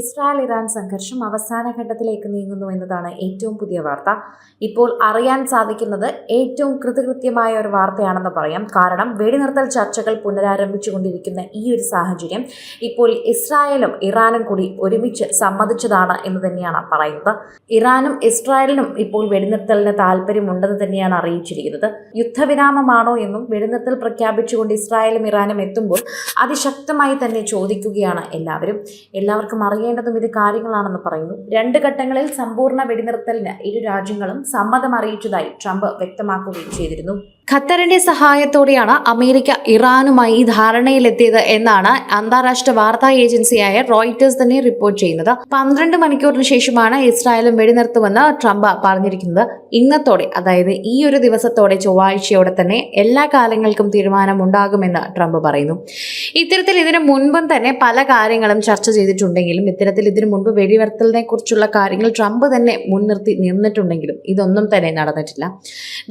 Israel Iran സംഘർഷം അവസാന ഘട്ടത്തിലേക്ക് നീങ്ങുന്നു എന്നതാണ് ഏറ്റവും പുതിയ വാർത്ത. ഇപ്പോൾ അറിയാൻ സാധിക്കുന്നത് ഏറ്റവും കൃതകൃത്യമായ ഒരു വാർത്തയാണെന്ന് പറയാം. കാരണം വെടിനിർത്തൽ ചർച്ചകൾ പുനരാരംഭിച്ചുകൊണ്ടിരിക്കുന്ന ഈ ഒരു സാഹചര്യം ഇപ്പോൾ ഇസ്രായേലും ഇറാനും കൂടി ഒരുമിച്ച് സമ്മതിച്ചതാണ് എന്ന് തന്നെയാണ് പറയുന്നത്. ഇറാനും ഇസ്രായേലിനും ഇപ്പോൾ വെടിനിർത്തലിന് താല്പര്യമുണ്ടെന്ന് തന്നെയാണ് അറിയിച്ചിരിക്കുന്നത്. യുദ്ധവിരാമമാണോ എന്നും വെടിനിർത്തൽ പ്രഖ്യാപിച്ചുകൊണ്ട് ഇസ്രായേലും ഇറാനും എത്തുമ്പോൾ അതിശക്തമായി തന്നെ ചോദിക്കുകയാണ് എല്ലാവരും. എല്ലാവർക്കും അറിയേണ്ടതും ഇത് കാര്യങ്ങളാണെന്ന് പറയുന്നു. രണ്ട് ഘട്ടങ്ങളിൽ സമ്പൂർണ വെടിനിർത്തലിന് ഇരു രാജ്യങ്ങളും സമ്മതം അറിയിച്ചതായി ട്രംപ് വ്യക്തമാക്കുകയും ചെയ്തിരുന്നു. ഖത്തറിന്റെ സഹായത്തോടെയാണ് അമേരിക്ക ഇറാനുമായി ഈ ധാരണയിലെത്തിയത് എന്നാണ് അന്താരാഷ്ട്ര വാർത്താ ഏജൻസിയായ റോയിറ്റേഴ്സ് തന്നെ റിപ്പോർട്ട് ചെയ്യുന്നത്. പന്ത്രണ്ട് മണിക്കൂറിന് ശേഷമാണ് ഇസ്രായേലും വെടിനിർത്തുമെന്ന് ട്രംപ് പറഞ്ഞിരിക്കുന്നത്. ഇന്നത്തോടെ അതായത് ഈ ഒരു ദിവസത്തോടെ ചൊവ്വാഴ്ചയോടെ തന്നെ എല്ലാ കാലങ്ങൾക്കും തീരുമാനമുണ്ടാകുമെന്ന് ട്രംപ് പറയുന്നു. ഇത്തരത്തിൽ ഇതിനു മുൻപും തന്നെ പല കാര്യങ്ങളും ചർച്ച ചെയ്തിട്ടുണ്ടെങ്കിലും ഇത്തരത്തിൽ ഇതിനു മുൻപ് വെടിവർത്തലിനെ കുറിച്ചുള്ള കാര്യങ്ങൾ ട്രംപ് തന്നെ മുൻനിർത്തി നിന്നിട്ടുണ്ടെങ്കിലും ഇതൊന്നും തന്നെ നടന്നിട്ടില്ല.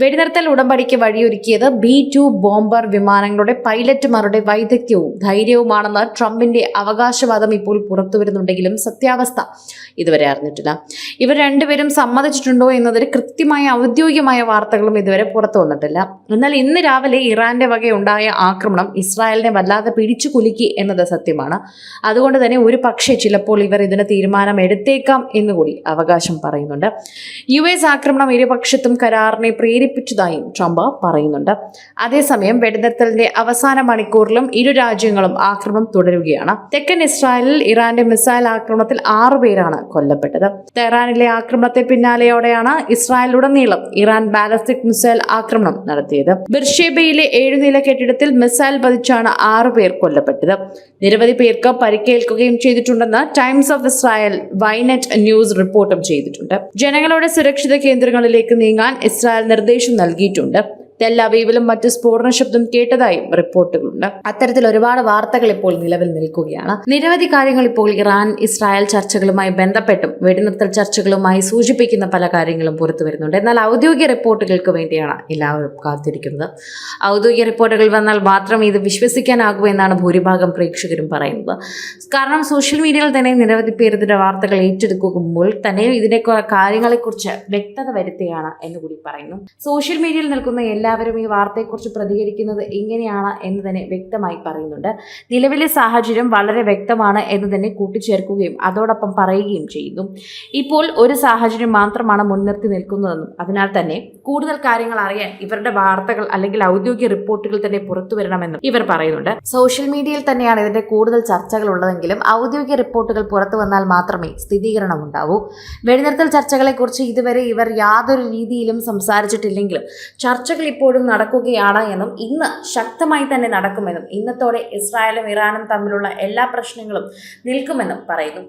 വെടിനിർത്തൽ ഉടമ്പടിക്ക് വഴിയൊരുക്കിയത് ബി ടു ബോംബർ വിമാനങ്ങളുടെ പൈലറ്റുമാരുടെ വൈദഗ്ധ്യവും ധൈര്യവുമാണെന്ന് ട്രംപിന്റെ അവകാശവാദം ഇപ്പോൾ പുറത്തുവരുന്നുണ്ടെങ്കിലും സത്യാവസ്ഥ ഇതുവരെ അറിഞ്ഞിട്ടില്ല. ഇവർ രണ്ടുപേരും സമ്മതിച്ചിട്ടുണ്ടോ എന്നതിൽ കൃത്യമായ ഔദ്യോഗികമായ വാർത്തകളും ഇതുവരെ പുറത്തു വന്നിട്ടില്ല. എന്നാൽ ഇന്ന് രാവിലെ ഇറാന്റെ വകയുണ്ടായ ആക്രമണം ഇസ്രായേലിനെ വല്ലാതെ പിടിച്ചു കുലുക്കി എന്നത് സത്യമാണ്. അതുകൊണ്ട് തന്നെ ഒരു പക്ഷേ ചിലപ്പോൾ ഇവർ ഇതിന് തീരുമാനം എടുത്തേക്കാം എന്നുകൂടി അവകാശം പറയുന്നുണ്ട്. യു എസ് ആക്രമണം ഇരുപക്ഷത്തും കരാറിനെ പ്രേരിപ്പിച്ചതായും ട്രംപ് പറയുന്നുണ്ട്. അതേസമയം വെടിനിർത്തലിന്റെ അവസാന മണിക്കൂറിലും ഇരു രാജ്യങ്ങളും ആക്രമണം തുടരുകയാണ്. തെക്കൻ ഇസ്രായേലിൽ ഇറാന്റെ മിസൈൽ ആക്രമണത്തിൽ ആറുപേരാണ് കൊല്ലപ്പെട്ടത്. തെഹ്റാനിലെ ആക്രമണത്തെ പിന്നാലെയോടെയാണ് ഇസ്രായേലുടനീളം ഇറാൻ ബാലസ്റ്റിക് മിസൈൽ ആക്രമണം നടത്തിയത്. ബിർഷേബയിലെ ഏഴുനില കെട്ടിടത്തിൽ മിസൈൽ പതിച്ചാണ് ആറുപേർ കൊല്ലപ്പെട്ടത്. നിരവധി പേർക്ക് പരിക്കേൽക്കുകയും ചെയ്തിട്ടുണ്ടെന്ന് times of Israel ynet news റിപ്പോർട്ടും ചെയ്തിട്ടുണ്ട്. ജനങ്ങളുടെ സുരക്ഷിത കേന്ദ്രങ്ങളിലേക്ക് നീങ്ങാൻ ഇസ്രായേൽ നിർദ്ദേശം നൽകിയിട്ടുണ്ട്. തെല്ലവീവിലും മറ്റ് സ്ഫോടന ശബ്ദം കേട്ടതായും റിപ്പോർട്ടുകളുണ്ട്. അത്തരത്തിൽ ഒരുപാട് വാർത്തകൾ ഇപ്പോൾ നിലവിൽ നിൽക്കുകയാണ്. നിരവധി കാര്യങ്ങൾ ഇപ്പോൾ ഇറാൻ ഇസ്രായേൽ ചർച്ചകളുമായി ബന്ധപ്പെട്ടും വെടിനിർത്തൽ ചർച്ചകളുമായി സൂചിപ്പിക്കുന്ന പല കാര്യങ്ങളും പുറത്തു വരുന്നുണ്ട്. എന്നാൽ ഔദ്യോഗിക റിപ്പോർട്ടുകൾക്ക് വേണ്ടിയാണ് എല്ലാവരും കാത്തിരിക്കുന്നത്. ഔദ്യോഗിക റിപ്പോർട്ടുകൾ വന്നാൽ മാത്രം ഇത് വിശ്വസിക്കാനാകൂ എന്നാണ് ഭൂരിഭാഗം പ്രേക്ഷകരും പറയുന്നത്. കാരണം സോഷ്യൽ മീഡിയയിൽ തന്നെ നിരവധി പേർ ഇതിന്റെ വാർത്തകൾ ഏറ്റെടുക്കുമ്പോൾ തന്നെ ഇതിനെ കാര്യങ്ങളെക്കുറിച്ച് വ്യക്തത വരുത്തുകയാണ് എന്ന് കൂടി പറയുന്നു. സോഷ്യൽ മീഡിയയിൽ നിൽക്കുന്ന എല്ലാവരും ഈ വാർത്തയെക്കുറിച്ച് പ്രതികരിക്കുന്നത് എങ്ങനെയാണ് എന്ന് തന്നെ വ്യക്തമായി പറയുന്നുണ്ട്. നിലവിലെ സാഹചര്യം വളരെ വ്യക്തമാണ് എന്ന് തന്നെ കൂട്ടിച്ചേർക്കുകയും അതോടൊപ്പം പറയുകയും ചെയ്യുന്നു. ഇപ്പോൾ ഒരു സാഹചര്യം മാത്രമാണ് മുൻനിർത്തി നിൽക്കുന്നതെന്നും അതിനാൽ തന്നെ കൂടുതൽ കാര്യങ്ങൾ അറിയാൻ ഇവരുടെ വാർത്തകൾ അല്ലെങ്കിൽ ഔദ്യോഗിക റിപ്പോർട്ടുകൾ തന്നെ പുറത്തു വരണമെന്നും ഇവർ പറയുന്നുണ്ട്. സോഷ്യൽ മീഡിയയിൽ തന്നെയാണ് ഇതിന്റെ കൂടുതൽ ചർച്ചകൾ ഉള്ളതെങ്കിലും ഔദ്യോഗിക റിപ്പോർട്ടുകൾ പുറത്തു വന്നാൽ മാത്രമേ സ്ഥിരീകരണം ഉണ്ടാവൂ. വെടിനിർത്തൽ ചർച്ചകളെക്കുറിച്ച് ഇതുവരെ ഇവർ യാതൊരു രീതിയിലും സംസാരിച്ചിട്ടില്ലെങ്കിലും ചർച്ചകൾ ഇപ്പോഴും നടക്കുകയാണ് എന്നും ഇന്ന് ശക്തമായി തന്നെ നടക്കുമെന്നും ഇന്നത്തോടെ ഇസ്രായേലും ഇറാനും തമ്മിലുള്ള എല്ലാ പ്രശ്നങ്ങളും നിൽക്കുമെന്നും പറയുന്നു.